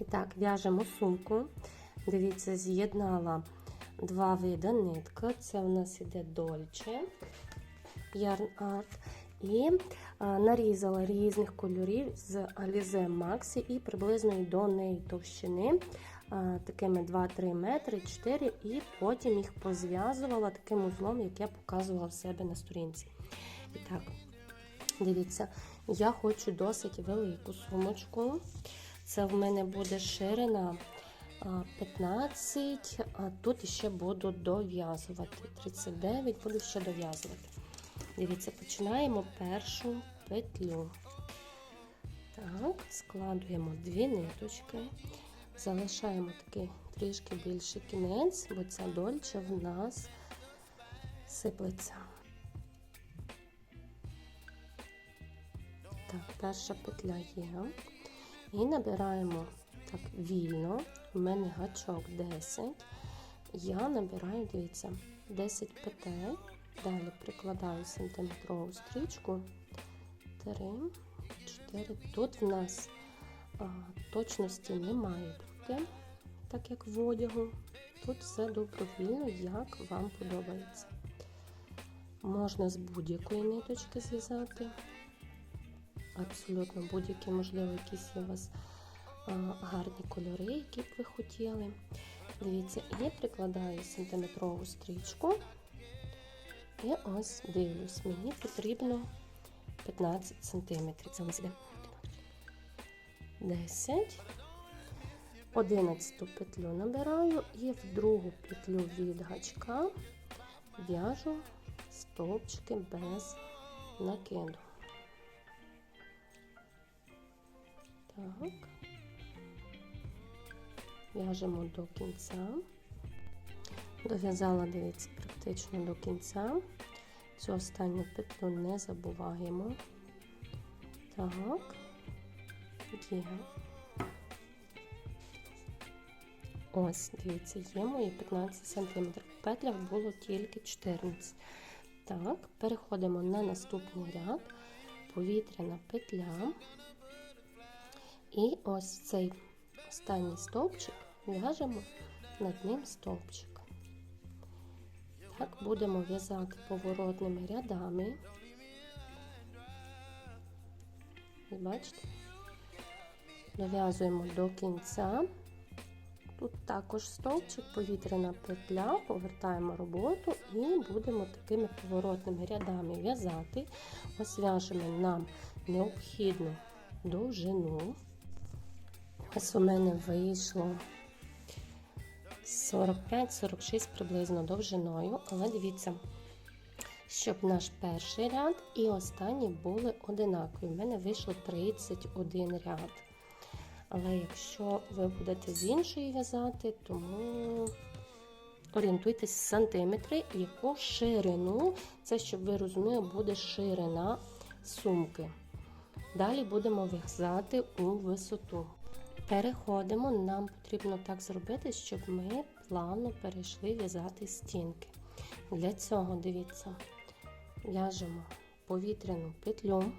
І так, в'яжемо сумку. Дивіться, з'єднала два види нитки. Це у нас іде Dolce Yarn Art. І а, нарізала різних кольорів з Alize Maxi і приблизно до неї товщини а, такими 2-3 метри, 4, і потім їх позв'язувала таким узлом, як я показувала в себе на сторінці. І так, дивіться, я хочу досить велику сумочку. Це в мене буде ширина 15, а тут ще буду дов'язувати. 39 буду ще дов'язувати. Дивіться, починаємо першу петлю. Так, складуємо дві ниточки, залишаємо такий трішки більший кінець, бо ця дольче в нас сиплеться. Так, перша петля є. І набираємо так вільно. У мене гачок 10. Я набираю, дивіться, 10 петель. Далі прикладаю сантиметрову стрічку. 3, 4. Тут в нас а, точності не має бути, так як в одягу. Тут все добровільно, як вам подобається. Можна з будь-якої ниточки зв'язати. Абсолютно будь-які, можливо, якісь у вас гарні кольори, які б ви хотіли. Дивіться, я прикладаю сантиметрову стрічку. І ось дивлюсь, мені потрібно 15 см. Це у нас іде 10, 11 петлю набираю і в другу петлю від гачка в'яжу стовпчики без накиду. Так, в'яжемо до кінця. Дов'язала, дивіться, практично до кінця. Цю останню петлю не забуваємо. Так, є. Ось, дивіться, є мої 15 см. В петлях було тільки 14. Так, переходимо на наступний ряд, повітряна петля. І ось цей останній стовпчик в'яжемо над ним стовпчик. Так, будемо в'язати поворотними рядами. Бачите, дов'язуємо до кінця. Тут також стовпчик, повітряна петля, повертаємо роботу і будемо такими поворотними рядами в'язати. Ось в'яжемо нам необхідну довжину. Ось у мене вийшло 45-46 приблизно довжиною, але дивіться, щоб наш перший ряд і останній були одинакові. У мене вийшло 31 ряд. Але якщо ви будете з іншої в'язати, тому орієнтуйтесь в сантиметри, яку ширину, це, щоб ви розуміли, буде ширина сумки. Далі будемо в'язати у висоту. Переходимо, нам потрібно так зробити, щоб ми плавно перейшли в'язати стінки. Для цього, дивіться, в'яжемо повітряну петлю.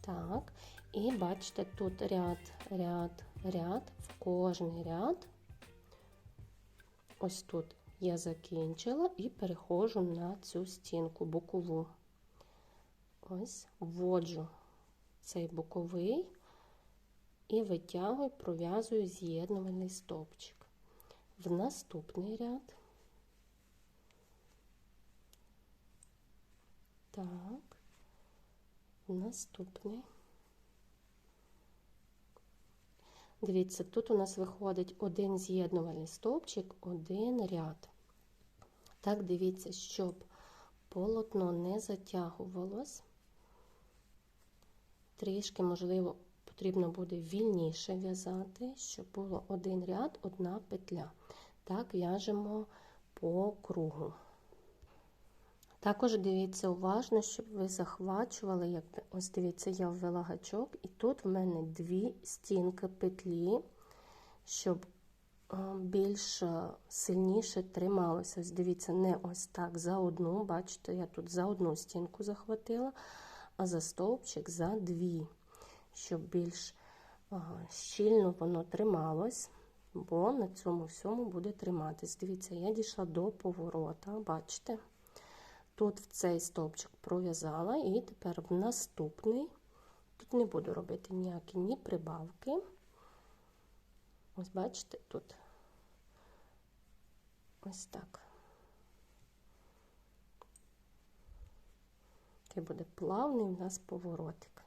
Так, і бачите, тут ряд, ряд, ряд, в кожний ряд. Ось тут я закінчила і переходжу на цю стінку бокову. Ось, вводжу цей боковий і витягую, пров'язую з'єднувальний стовпчик. В наступний ряд. Так, наступний. Дивіться, тут у нас виходить один з'єднувальний стовпчик, один ряд. Так, дивіться, щоб полотно не затягувалось. Трішки, можливо, потрібно буде вільніше в'язати, щоб було один ряд, одна петля. Так, в'яжемо по кругу. Також дивіться уважно, щоб ви захвачували, як ось дивіться, я ввела гачок, і тут в мене дві стінки петлі, щоб більш сильніше трималося. Ось дивіться, не ось так за одну, бачите, я тут за одну стінку захватила, а за стовпчик за дві, щоб більш щільно воно трималось, бо на цьому всьому буде триматись. Дивіться, я дійшла до поворота, бачите? Тут в цей стовпчик пров'язала, і тепер в наступний, тут не буду робити ніякі ні прибавки. Ось бачите, тут ось так. Такий буде плавний у нас поворотик.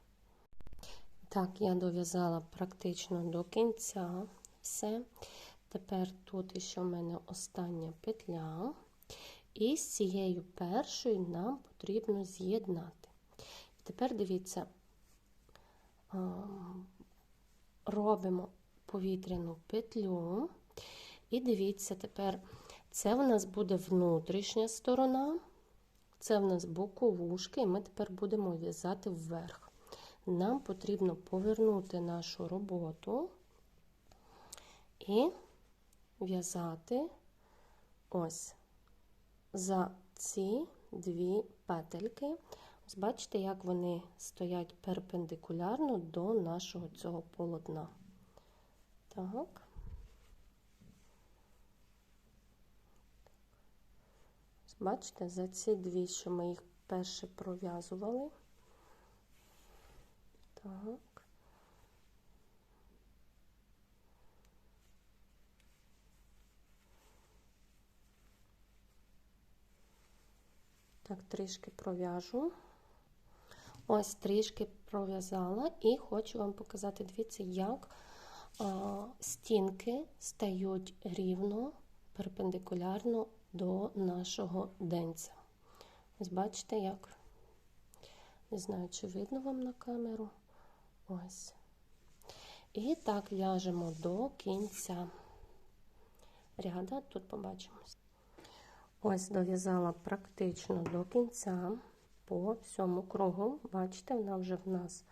Так, я дов'язала практично до кінця все. Тепер тут ще в мене остання петля. І з цією першою нам потрібно з'єднати. Тепер дивіться, робимо повітряну петлю. І дивіться, тепер це в нас буде внутрішня сторона, це в нас боковушки, і ми тепер будемо в'язати вверх. Нам потрібно повернути нашу роботу і в'язати ось за ці дві петельки. Ось бачите, як вони стоять перпендикулярно до нашого цього полотна. Так. Бачите, за ці дві, що ми їх перше пров'язували. Так. Так, трішки пров'яжу. Ось трішки пров'язала, і хочу вам показати, дивіться, як стінки стають рівно, перпендикулярно до нашого денця. Ось бачите, як? Не знаю, чи видно вам на камеру. Ось. І так в'яжемо до кінця ряда. Тут побачимось. Ось дов'язала практично до кінця по всьому кругу. Бачите, вона вже в нас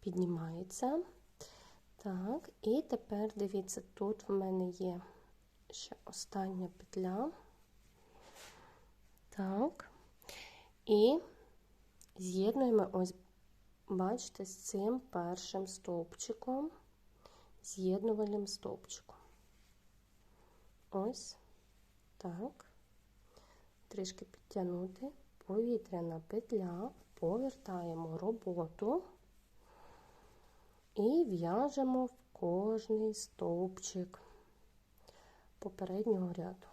піднімається. Так, і тепер дивіться, тут в мене є ще остання петля. Так, і з'єднуємо ось, бачите, з цим першим стовпчиком, з'єднувальним стовпчиком. Ось так, трішки підтягнути, повітряна петля, повертаємо роботу і в'яжемо в кожний стовпчик попереднього ряду.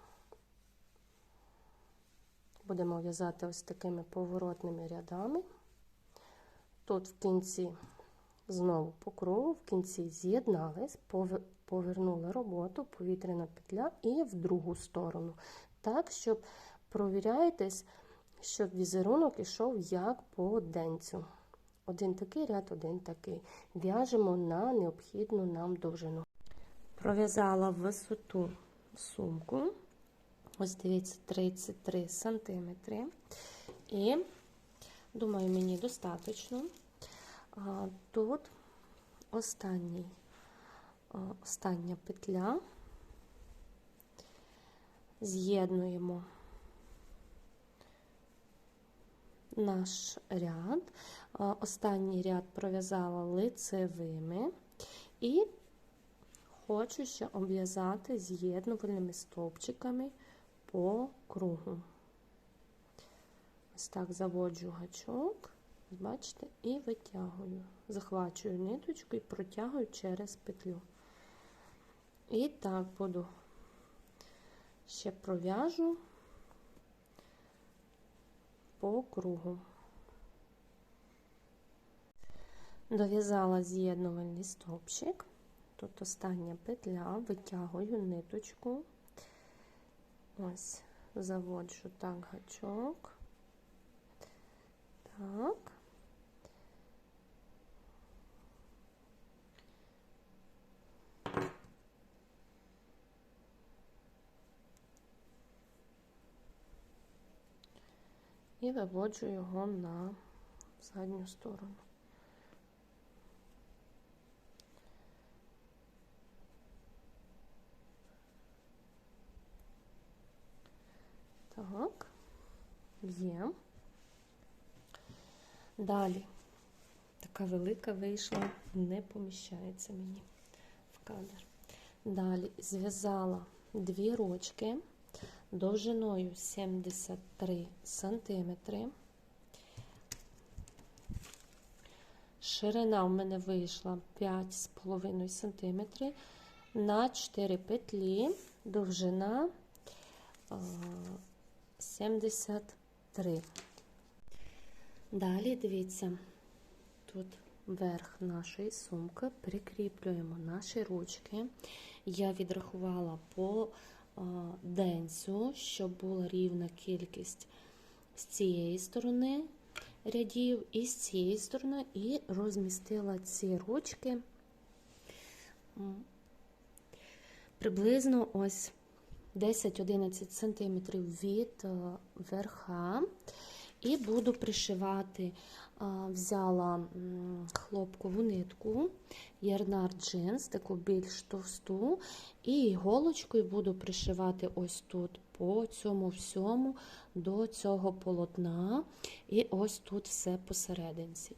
Будемо в'язати ось такими поворотними рядами. Тут в кінці знову по кругу, в кінці з'єднались, повернули роботу, повітряна петля і в другу сторону. Так, щоб провіряєтесь, щоб візерунок ішов як по денцю. Один такий ряд, один такий. В'яжемо на необхідну нам довжину. Пров'язала висоту сумку. Ось дивіться, 33 см. І, думаю, мені достатньо. Тут останній, остання петля, з'єднуємо наш ряд. Останній ряд пров'язала лицевими і хочу ще обв'язати з'єднувальними стовпчиками по кругу. Ось так заводжу гачок, бачите, і витягую. Захвачую ниточку і протягую через петлю. І так буду ще пров'яжу по кругу. Дов'язала з'єднувальний стовпчик. Тут остання петля, витягую ниточку, ось, заводжу так гачок. Так. І виводжу його на задню сторону. Так, є. Далі Така велика вийшла, не поміщається мені в кадр. Далі зв'язала дві ручки довжиною 73 сантиметри. Ширина в мене вийшла 5,5 см на 4 петлі, довжина а, 73. Далі дивіться, тут верх нашої сумки, прикріплюємо наші ручки. Я відрахувала по а, денцю, щоб була рівна кількість з цієї сторони рядів і з цієї сторони, і розмістила ці ручки приблизно ось 10-11 см від е, верха. І буду пришивати, взяла хлопкову нитку, ярнар джинс, таку більш товсту, і іголочкою буду пришивати ось тут по цьому всьому до цього полотна, і ось тут все посерединці.